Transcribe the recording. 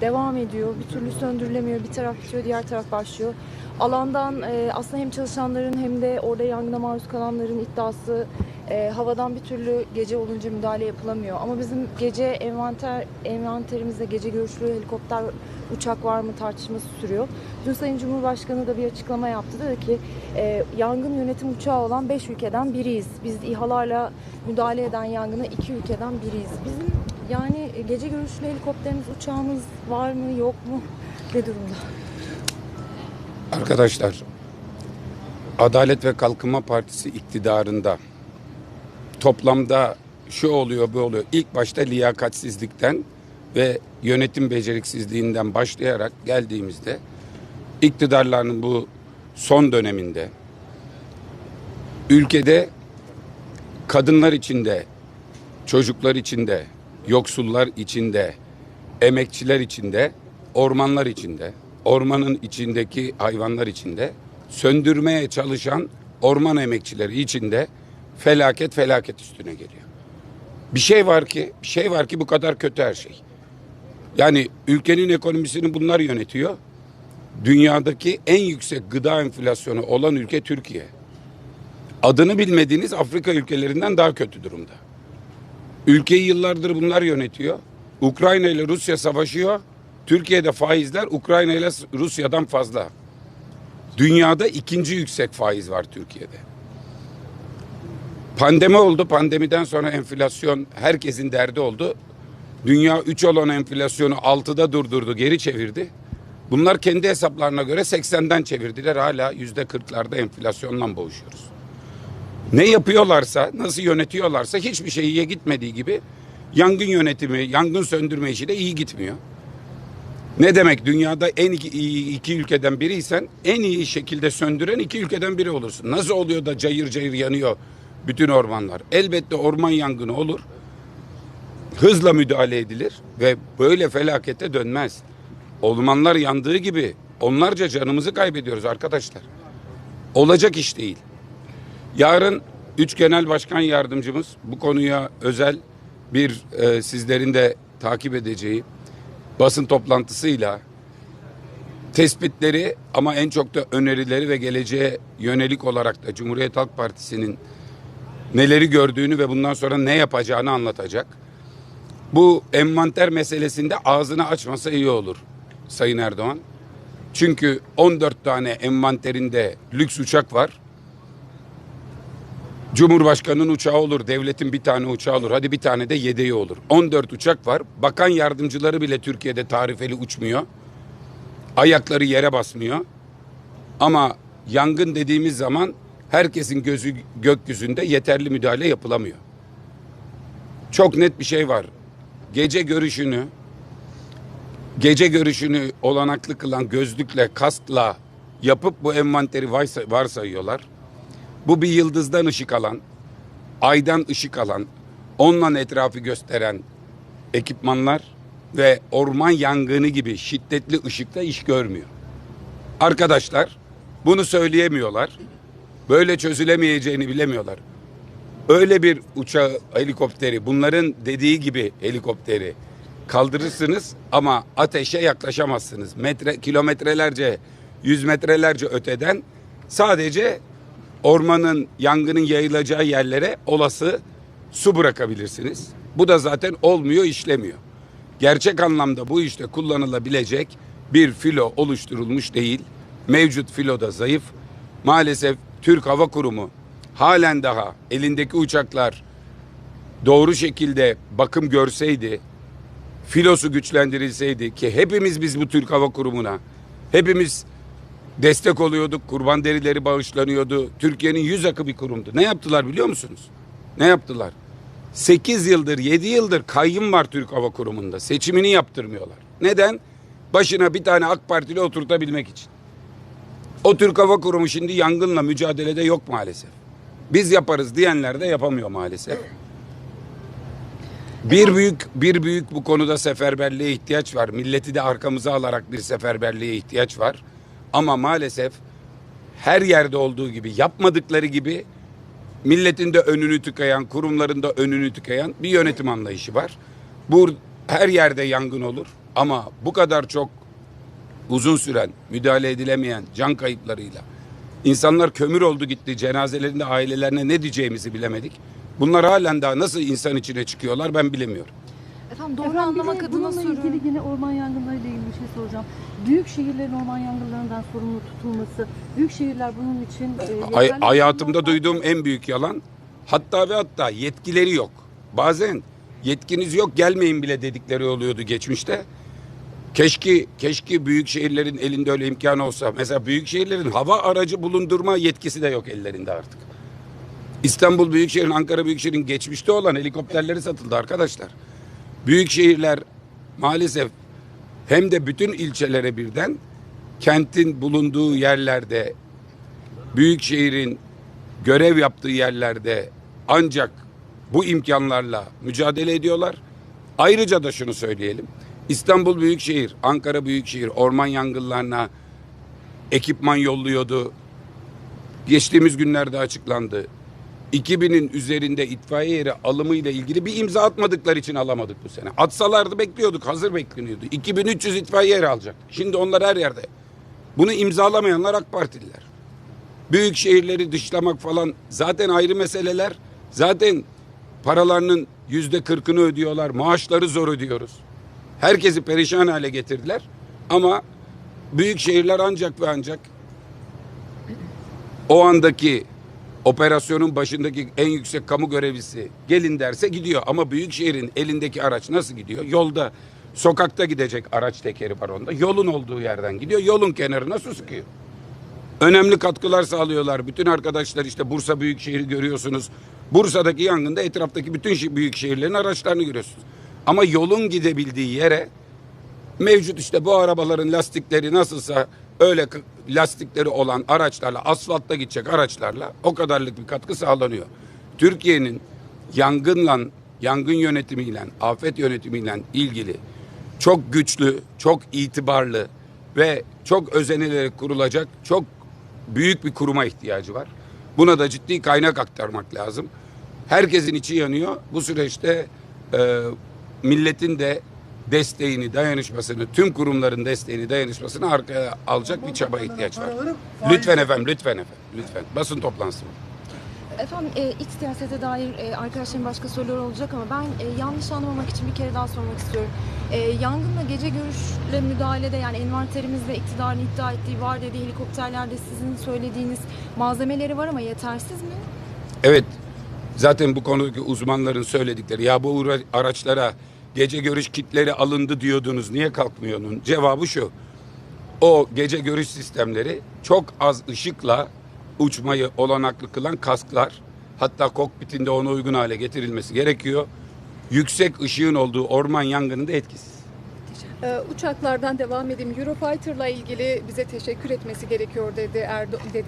devam ediyor. Bir türlü söndürülemiyor. Bir taraf bitiyor, diğer taraf başlıyor. Alandan e, aslında hem çalışanların hem de orada yangına maruz kalanların iddiası e, havadan bir türlü gece olunca müdahale yapılamıyor. Ama bizim gece envanter envanterimizde gece görüşlü helikopter uçak var mı tartışması sürüyor. Dün Sayın Cumhurbaşkanı da bir açıklama yaptı. Dedi ki e, yangın yönetim uçağı olan 5 ülkeden biriyiz. Biz İHA'larla müdahale eden yangına 2 ülkeden biriyiz. Bizim yani gece görüşlü helikopterimiz, uçağımız var mı yok mu? Ne durumda? Arkadaşlar, Adalet ve Kalkınma Partisi iktidarında toplamda şu oluyor bu oluyor. İlk başta liyakatsizlikten ve yönetim beceriksizliğinden başlayarak geldiğimizde iktidarlarının bu son döneminde ülkede kadınlar içinde, çocuklar içinde, yoksullar içinde, emekçiler içinde, ormanlar içinde, ormanın içindeki hayvanlar içinde, söndürmeye çalışan orman emekçileri içinde felaket felaket üstüne geliyor. Bir şey var ki, bir şey var ki bu kadar kötü her şey. Yani ülkenin ekonomisini bunlar yönetiyor. Dünyadaki en yüksek gıda enflasyonu olan ülke Türkiye. Adını bilmediğiniz Afrika ülkelerinden daha kötü durumda. Ülkeyi yıllardır bunlar yönetiyor. Ukrayna ile Rusya savaşıyor. Türkiye'de faizler Ukrayna ile Rusya'dan fazla. Dünyada ikinci yüksek faiz var Türkiye'de. Pandemi oldu. Pandemiden sonra enflasyon herkesin derdi oldu. Dünya 3 olan enflasyonu 6'da durdurdu, geri çevirdi. Bunlar kendi hesaplarına göre 80'den çevirdiler. Hala %40'larda enflasyonla boğuşuyoruz. Ne yapıyorlarsa, nasıl yönetiyorlarsa hiçbir şey iyiye gitmediği gibi yangın yönetimi, yangın söndürme işi de iyi gitmiyor. Ne demek dünyada en iyi iki ülkeden biriysen en iyi şekilde söndüren iki ülkeden biri olursun. Nasıl oluyor da cayır cayır yanıyor bütün ormanlar? Elbette orman yangını olur. Hızla müdahale edilir ve böyle felakete dönmez. Ormanlar yandığı gibi onlarca canımızı kaybediyoruz arkadaşlar. Olacak iş değil. Yarın üç genel başkan yardımcımız bu konuya özel bir e, sizlerin de takip edeceği basın toplantısıyla tespitleri ama en çok da önerileri ve geleceğe yönelik olarak da Cumhuriyet Halk Partisi'nin neleri gördüğünü ve bundan sonra ne yapacağını anlatacak. Bu envanter meselesinde ağzını açmasa iyi olur Sayın Erdoğan. Çünkü 14 tane envanterinde lüks uçak var. Cumhurbaşkanının uçağı olur, devletin bir tane uçağı olur. Hadi bir tane de yedeği olur. 14 uçak var. Bakan yardımcıları bile Türkiye'de tarifeli uçmuyor. Ayakları yere basmıyor. Ama yangın dediğimiz zaman herkesin gözü gökyüzünde yeterli müdahale yapılamıyor. Çok net bir şey var. Gece görüşünü gece görüşünü olanaklı kılan gözlükle, kaskla yapıp bu envanteri varsa- varsayıyorlar. Bu bir yıldızdan ışık alan, aydan ışık alan, onunla etrafı gösteren ekipmanlar ve orman yangını gibi şiddetli ışıkta iş görmüyor. Arkadaşlar bunu söyleyemiyorlar. Böyle çözülemeyeceğini bilemiyorlar. Öyle bir uçağı, helikopteri, bunların dediği gibi helikopteri kaldırırsınız ama ateşe yaklaşamazsınız. Metre, kilometrelerce, yüz metrelerce öteden sadece ormanın, yangının yayılacağı yerlere olası su bırakabilirsiniz. Bu da zaten olmuyor, işlemiyor. Gerçek anlamda bu işte kullanılabilecek bir filo oluşturulmuş değil. Mevcut filo da zayıf. Maalesef Türk Hava Kurumu halen daha elindeki uçaklar doğru şekilde bakım görseydi, filosu güçlendirilseydi ki hepimiz biz bu Türk Hava Kurumu'na hepimiz destek oluyorduk. Kurban derileri bağışlanıyordu. Türkiye'nin yüz akı bir kurumdu. Ne yaptılar biliyor musunuz? Ne yaptılar? 8 yıldır 7 yıldır kayyım var Türk Hava Kurumu'nda. Seçimini yaptırmıyorlar. Neden? Başına bir tane AK Partili oturtabilmek için. O Türk Hava Kurumu şimdi yangınla mücadelede yok maalesef. Biz yaparız diyenler de yapamıyor maalesef. Bir büyük bir büyük bu konuda seferberliğe ihtiyaç var. Milleti de arkamıza alarak bir seferberliğe ihtiyaç var. Ama maalesef her yerde olduğu gibi yapmadıkları gibi milletin de önünü tıkayan, kurumların da önünü tıkayan bir yönetim anlayışı var. Bu her yerde yangın olur. Ama bu kadar çok uzun süren, müdahale edilemeyen can kayıplarıyla insanlar kömür oldu gitti. Cenazelerinde ailelerine ne diyeceğimizi bilemedik. Bunlar halen daha nasıl insan içine çıkıyorlar ben bilemiyorum. Efendim doğru Efendim, bir anlamak de adına bununla soruyorum. ilgili yine orman yangınlarıyla ilgili bir şey soracağım. Büyük şehirlerin orman yangınlarından sorumlu tutulması, büyük şehirler bunun için e, Ay- yeterli hayatımda duyduğum en büyük yalan hatta ve hatta yetkileri yok. Bazen yetkiniz yok gelmeyin bile dedikleri oluyordu geçmişte. Keşke keşke büyük şehirlerin elinde öyle imkan olsa. Mesela büyük şehirlerin hava aracı bulundurma yetkisi de yok ellerinde artık. İstanbul Büyükşehir'in, Ankara Büyükşehir'in geçmişte olan helikopterleri satıldı arkadaşlar. Büyük şehirler maalesef hem de bütün ilçelere birden kentin bulunduğu yerlerde büyük şehrin görev yaptığı yerlerde ancak bu imkanlarla mücadele ediyorlar. Ayrıca da şunu söyleyelim. İstanbul Büyükşehir, Ankara Büyükşehir orman yangınlarına ekipman yolluyordu. Geçtiğimiz günlerde açıklandı. 2000'in üzerinde itfaiye yeri alımı ile ilgili bir imza atmadıkları için alamadık bu sene. Atsalardı bekliyorduk, hazır bekleniyordu. 2300 itfaiye yeri alacak. Şimdi onlar her yerde. Bunu imzalamayanlar AK Partililer. Büyük şehirleri dışlamak falan zaten ayrı meseleler. Zaten paralarının yüzde kırkını ödüyorlar. Maaşları zor ödüyoruz. Herkesi perişan hale getirdiler. Ama büyük şehirler ancak ve ancak o andaki operasyonun başındaki en yüksek kamu görevlisi gelin derse gidiyor. Ama büyük şehrin elindeki araç nasıl gidiyor? Yolda, sokakta gidecek araç tekeri var onda. Yolun olduğu yerden gidiyor. Yolun kenarına su sıkıyor. Önemli katkılar sağlıyorlar. Bütün arkadaşlar işte Bursa Büyükşehir'i görüyorsunuz. Bursa'daki yangında etraftaki bütün büyük şehirlerin araçlarını görüyorsunuz. Ama yolun gidebildiği yere mevcut işte bu arabaların lastikleri nasılsa öyle lastikleri olan araçlarla asfaltta gidecek araçlarla o kadarlık bir katkı sağlanıyor. Türkiye'nin yangınla yangın yönetimiyle afet yönetimiyle ilgili çok güçlü, çok itibarlı ve çok özenilerek kurulacak çok büyük bir kuruma ihtiyacı var. Buna da ciddi kaynak aktarmak lazım. Herkesin içi yanıyor. Bu süreçte e, milletin de desteğini, dayanışmasını, tüm kurumların desteğini, dayanışmasını arkaya alacak bir çaba ihtiyaç var. Lütfen efendim, lütfen efendim, lütfen. Basın toplantısı. bu. Efendim e, iç siyasete dair e, arkadaşlarım başka sorular olacak ama ben e, yanlış anlamamak için bir kere daha sormak istiyorum. E, yangınla gece görüşle müdahalede yani envanterimizde iktidarın iddia ettiği var dediği helikopterlerde sizin söylediğiniz malzemeleri var ama yetersiz mi? Evet, zaten bu konudaki uzmanların söyledikleri, ya bu araçlara gece görüş kitleri alındı diyordunuz, niye kalkmıyor onun? Cevabı şu, o gece görüş sistemleri çok az ışıkla uçmayı olanaklı kılan kasklar, hatta kokpitinde ona uygun hale getirilmesi gerekiyor. Yüksek ışığın olduğu orman yangınında etkisiz. Ee, uçaklardan devam edeyim. Eurofighter'la ilgili bize teşekkür etmesi gerekiyor dedi Erdo dedi